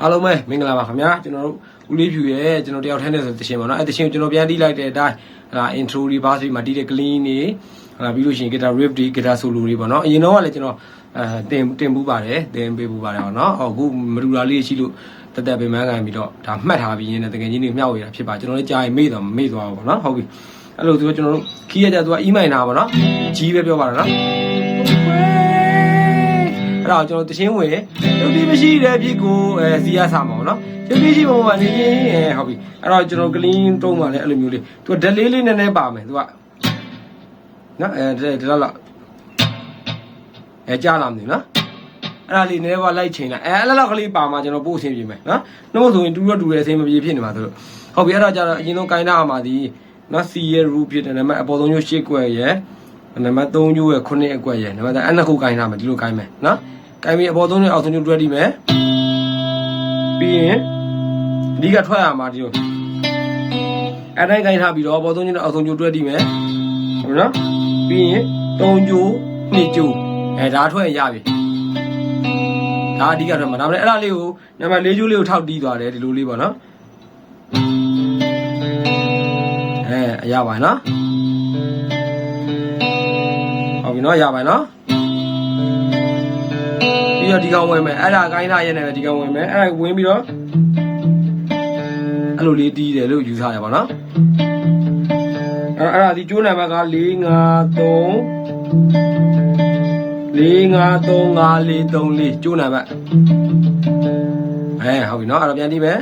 အားလုံးပဲမင်္ဂလာပါခင်ဗျာကျွန်တော်တို့ဦးလေးဖြူရဲ့ကျွန်တော်တယောက်ထဲနဲ့ဆိုတခြင်းပါเนาะအဲတခြင်းကိုကျွန်တော်ပြန်တီးလိုက်တဲ့အတိုင်းဟာ intro တွေ bass တွေမှာတီးတဲ့ clean တွေဟာပြီးလို့ရှိရင် guitar riff တွေ guitar solo တွေပေါ့เนาะအရင်တော့ကလည်းကျွန်တော်အဲတင်တင်ပူးပါတယ်တင်ပေးပူးပါတယ်ပေါ့เนาะဟောအခုမရူလာလေးရှိလို့တက်တက်ပင်မန်းကန်ပြီးတော့ဒါမှတ်ထားပြီးရင်းနဲ့တကယ်ကြီးနေမျှဝေတာဖြစ်ပါကျွန်တော်လည်းကြားရင်မေ့တော့မေ့သွားပါပေါ့เนาะဟုတ်ပြီအဲ့လိုသူကကျွန်တော်တို့ခီးရကြသူက e minor ပါเนาะကြီးပဲပြောပါတော့เนาะ အဲ့ဒါကိုကျွန်တော်တချင်းဝင်ရုပ်တိမရှိတဲ့ဖြစ်ကိုအဲစီရစားမှာပေါ့နော်ရုပ်တိရှိပုံမှာနေနေအဲဟုတ်ပြီအဲ့တော့ကျွန်တော် clean တုံးပါလေအဲ့လိုမျိုးလေးသူကဓာတ်လေးလေးနည်းနည်းပါမယ်သူကနော်အဲဒီလောက်အဲကြားလာမသိဘူးနော်အဲ့ဒါလေးနည်းနည်းပါလိုက်ချိန်လိုက်အဲအဲ့လောက်ကလေးပါမှာကျွန်တော်ပို့အဆင်ပြေမယ်နော်နှုတ်ဆိုရင်တူတော့တူတယ်အဆင်မပြေဖြစ်နေမှာသူတို့ဟုတ်ပြီအဲ့ဒါကြတော့အရင်ဆုံးကိုင်းတာမှာဒီနော် C ရဲ့ root ဖြစ်တယ်နံပါတ်အပေါ်ဆုံးညရှစ်ကွယ်ရဲ့နံပါတ်3ညိုးရဲ့9အကွက်ရဲ့နံပါတ်အဲ့နှစ်ခုကိုင်းတာမှာဒီလိုကိုင်းမယ်နော် ကိုင်းပြီးအပေါ်ဆုံးနဲ့အောက်ဆုံးကျတွဲဒီမယ်ပြီးရင်အဓိကထွက်ရမှာဒီလိုအဲ့တိုင်းကိုင်းထားပြီးတော့အပေါ်ဆုံးကျနဲ့အောက်ဆုံးကျတွဲဒီမယ်ဟုတ်နော်ပြီးရင်၃ကျိုး၂ကျိုးအဲဒါထွက်ရင်ရပြီဒါအဓိကထွက်မှာဒါပေမဲ့အဲ့ဒါလေးကိုနံပါတ်၄ကျိုးလေးကိုထောက်တီးသွားတယ်ဒီလိုလေးပေါ့နော်အဲအရပါနော်ဟုတ်ပြီနော်ရပါနော် ပြီးတော့ဒီကောင်ဝင်မယ်အဲ့ဒါကိုင်းထားရဲနေတယ်ဒီကောင်ဝင်မယ်အဲ့ဒါဝင်ပြီးတော့အဲ့လိုလေးတီးတယ်လို့ယူဆရပါတော့အဲ့အဲ့ဒါဒီကျိုးနံပါတ်က4 5 3 4 5 3 5 4 3 4ကျိုးနံပါတ်အဲဟုတ်ပြီနော်အဲ့တော့ပြန်တီးမယ်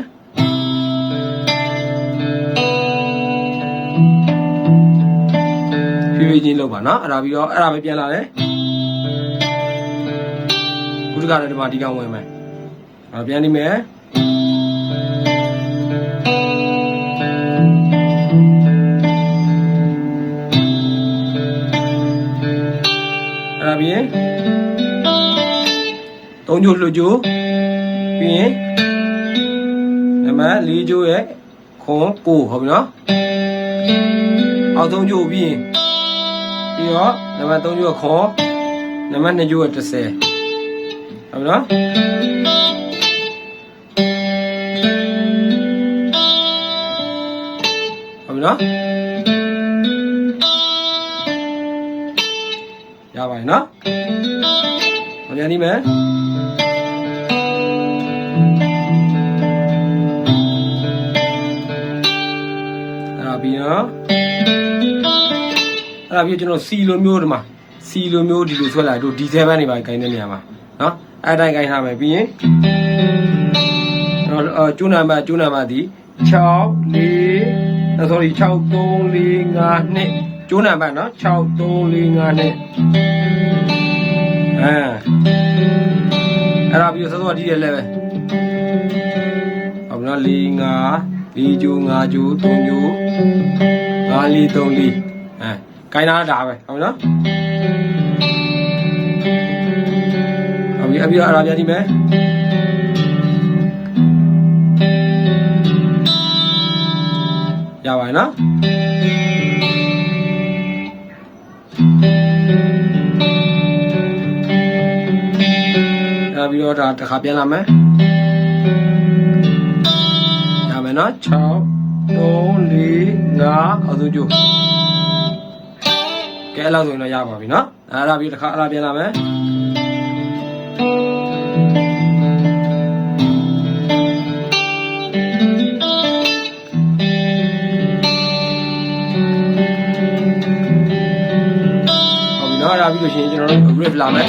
ဖြည်းဖြည်းချင်းလုပ်ပါနော်အဲ့ဒါပြီးတော့အဲ့ဒါပဲပြန်လာတယ် ခုတကလည်းဒီမှာဒီကောင်ဝင်မယ်။အဲ့ပြန်နေမယ်။အဲ့ဒါပြီးရင်သုံးကျိုးလွှတ်ကျိုးပြီးရင်နံပါတ်၄ကျိုးရဲ့ခွန်ကိုဟုတ်ပြီနော်။အောက်သုံးကျိုးပြီးရင်ပြီးတော့နံပါတ်3ကျိုးကခွန်နံပါတ်2ကျိုးက30 ဟုတ်ပြီနော်ဟုတ်ပြီနော်ရပါပြီနော်မပြန်နေမယ်အဲ့ဒါပြီးနော်အဲ့ဒါပြီးကျွန်တော်စီလိုမျိုးဒီမှာစီလိုမျိုးဒီလိုဆွဲလာတို့ဒီ7နေပါခိုင်းတဲ့နေရာမှာ နော်အဲ့တိုင်းခိုင်းထားမယ်ပြီးရင်တော့ကျိုးနံပါတ်ကျိုးနံပါတ်ဒီ6 4 sorry 6 3 4 5နှစ်ကျိုးနံပါတ်နော်6 3 4 5နှစ်အဲအဲ့ဒါပြီးတော့စောစောဒီရဲ့လဲပဲဟုတ်ပြီနော်4 5 4ကျိုး5ကျိုး3ကျိုး5 4 3 4အဲခိုင်းတာဒါပဲဟုတ်ပြီ နော်ဟုတ်ပြီအပြီးတော့အဲ့ဒါပြန်ကြည့်မယ်ရပါတယ်နော်အဲ့ပြီးတော့ဒါတစ်ခါပြန်လာမယ်ရမယ်နော်6 3 4 5အောက်ဆုံးကျိုးကဲအဲ့လောက်ဆိုရင်တော့ရပါပြီနော်အဲ့ဒါပြီးတစ်ခါအဲ့ဒါပြန်လာမယ် လာမယ်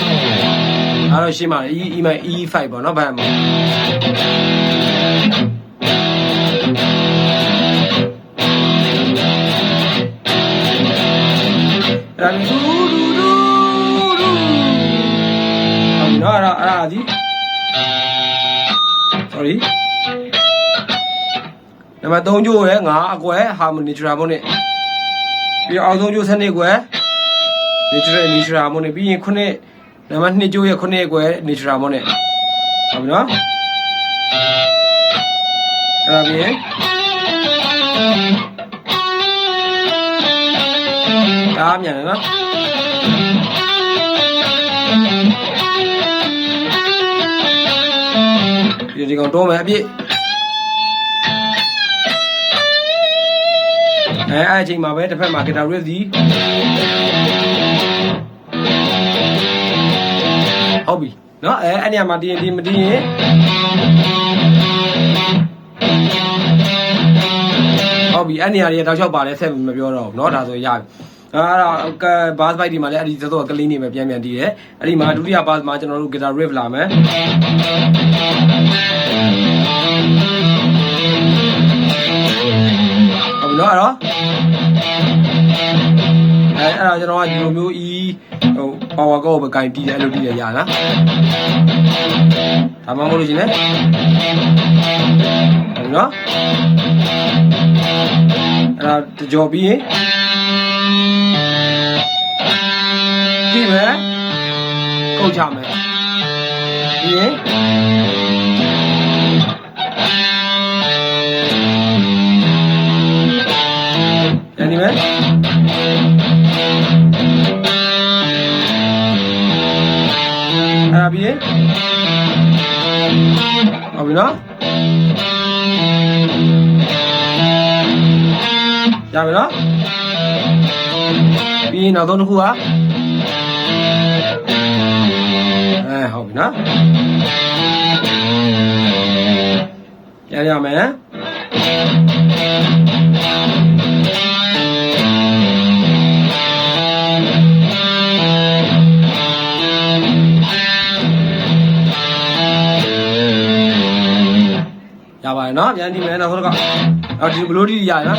အဲ့တော့ရှင်းပါလေ e e မိုင် e5 ပေါ့နော်ဗတ်မှာအဲ့ဒါဒူဒူဒူဒူဟုတ်ပြီနော်အဲ့ဒါအဲ့ဒါဒီ sorry နံပါတ်3ကျိုးရယ်5အကွယ် harmony natural ဘုံနဲ့ပြီးတော့အောက်ဆုံးကျိုး7နှစ်ကွယ် natural natural မုန်းနေပြီးရင်ခုနှစ်နံပါတ်2ကျိုးရဲ့ခုနှစ်ကွယ် natural မုန်းနေဟုတ်ပြီနော်အဲ့ဒါပြီးရင်ဒါမြန်တယ်နော်ပြီးဒီကောင်တွန်းမယ်အပြည့်အဲအဲ့အချိန်မှာပဲတစ်ဖက်မှာဂီတာရစ်စီ ဟုတ်ပြီနော်အဲအဲ့နေရာမှာတင်တင်မတင်ရင်ဟုတ်ပြီအဲ့နေရာတွေတောက်လျှောက်ပါလဲဆက်မပြောတော့ဘူးနော်ဒါဆိုရပြီအဲ့ဒါဘတ်ဘိုက်ဒီမှာလည်းအဲ့ဒီသောသောကလေးနေပဲပြန်ပြန်တီးတယ်အဲ့ဒီမှာဒုတိယဘတ်မှာကျွန်တော်တို့ guitar riff လာမယ်ဟုတ်ပြီနော်အဲ့တော့ အဲအဲ့ဒါကျွန်တော်ကဒီလိုမျိုး E ဟို power chord ကိုပဲကင်တီးတယ်အဲ့လိုတီးရရလားဒါမှမဟုတ်လို့ရှင်လေနော်အဲ့ဒါတကြော်ပြီးရင်ဒီမဲ့ကုတ်ချမယ်ဒီရင် ပြီနော်ရပြီနော်ပြီးရင်နောက်ဆုံးတစ်ခုကအဲဟုတ်ပြီနော်ရရမယ် ရပါတယ်နော်ပြန်ကြည့်မယ်နောက်ဆုံးတစ်ခါအော်ဒီဘလို့ဒီရရနော်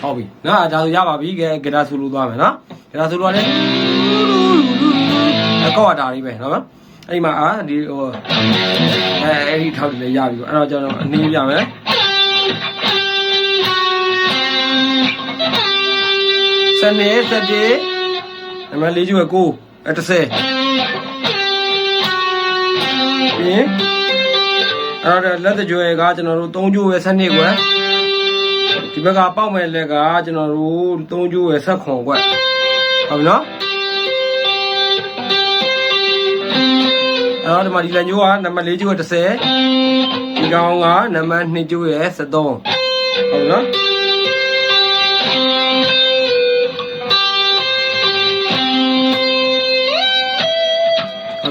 ဟုတ်ပြီနော်ဒါဆိုရပါပြီကဲဂီတာဆိုလိုသွားမယ်နော်ဂီတာဆိုလိုကလည်းအကောက်အတာလေးပဲနော်အဲ့ဒီမှာအာဒီဟိုအဲအဲ့ဒီထောက်တယ်လည်းရပြီပေါ့အဲ့တော့ကျွန်တော်အနည်းပြမယ် စနေစတေနံပါတ်၄ကျိုးက9အဲ30ပြီးရင်အဲ့တော့လက်တကြွယ်ကကျွန်တော်တို့3ကျိုးပဲစနေကွယ်ဒီဘက်ကပေါက်မဲ့လက်ကကျွန်တော်တို့3ကျိုးပဲဆက်ခွန်ကွယ်ဟုတ်ပြီနော်အဲ့တော့ဒီမှာဒီလန်ကျိုးကနံပါတ်၄ကျိုးက30ဒီကောင်ကနံပါတ်2ကျိုးရဲ့73ဟုတ်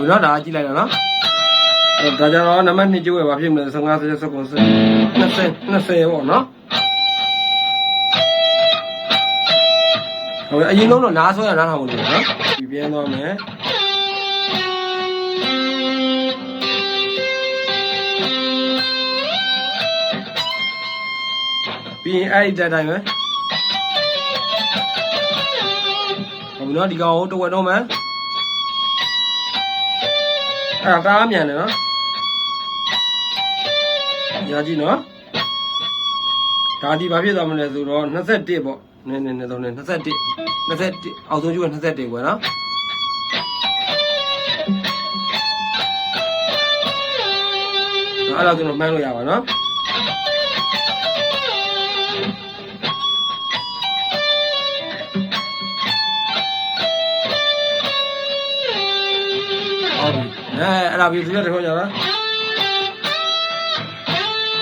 ပြီနော်ဟုတ်ပြီနော်ဒါကြည့်လိုက်တော့နော်အဲ့ဒါကြတော့နံပါတ်2ကျိုးရဲ့ဘာဖြစ်မလဲ15 16 19 20 20ပေါ့နော်ဟုတ်ပြီအရင်ဆုံးတော့နားဆွဲရနားထောင်လို့နော်ဒီပြန်သွားမယ်ပြီးရင်အဲ့ဒီတက်တိုင်းပဲဟုတ်ပြီနော်ဒီကောင်ကိုတဝက်တော့မယ် အဲ့ဒါကားမြန်တယ်နော်ညာကြည့်နော်ဒါဒီဘာဖြစ်သွားမလဲဆိုတော့21ပေါ့နည်းနည်းနည်းတော့နည်း21 21အောက်ဆုံးကျိုးက21ကွယ်နော်အဲ့တော့ကျွန်တော်မှန်းလို့ရပါနော် အဲအဲ့ဒါပြီးသူရတစ်ခေါက်ကြတော့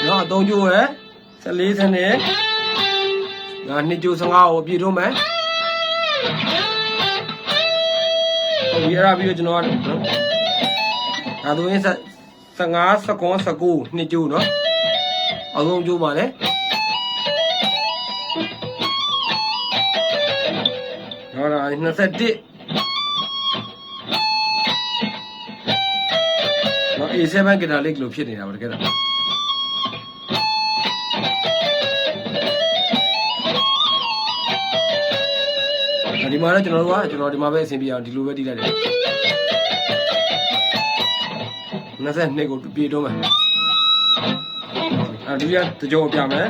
နော်အသုံးကျိုးရယ်14စနေငါနှစ်ကျိုး15ကိုပြည့်တော့မယ်ဟုတ်ပြီအဲ့ဒါပြီးတော့ကျွန်တော်ကနော်ဒါဆိုရင်15 19 19နှစ်ကျိုးနော်အဆုံးကျိုးပါလေဟောဒါ21 A7 ကတာလေးကလို့ဖြစ်နေတာပါတကယ်တော့ဒီမှာတော့ကျွန်တော်တို့ကကျွန်တော်ဒီမှာပဲအဆင်ပြေအောင်ဒီလိုပဲတီးလိုက်တယ်22ကိုပြေတော့မယ်အဲ့ဒီကတကြောပြမယ်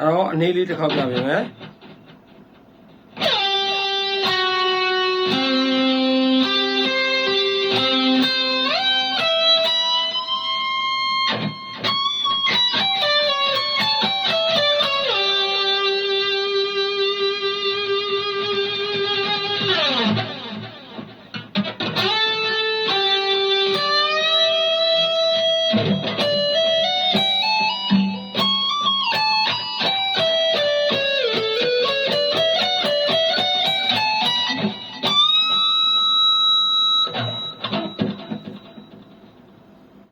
အဲ့တော့အနေလေးတစ်ခေါက်ပြပေးမယ်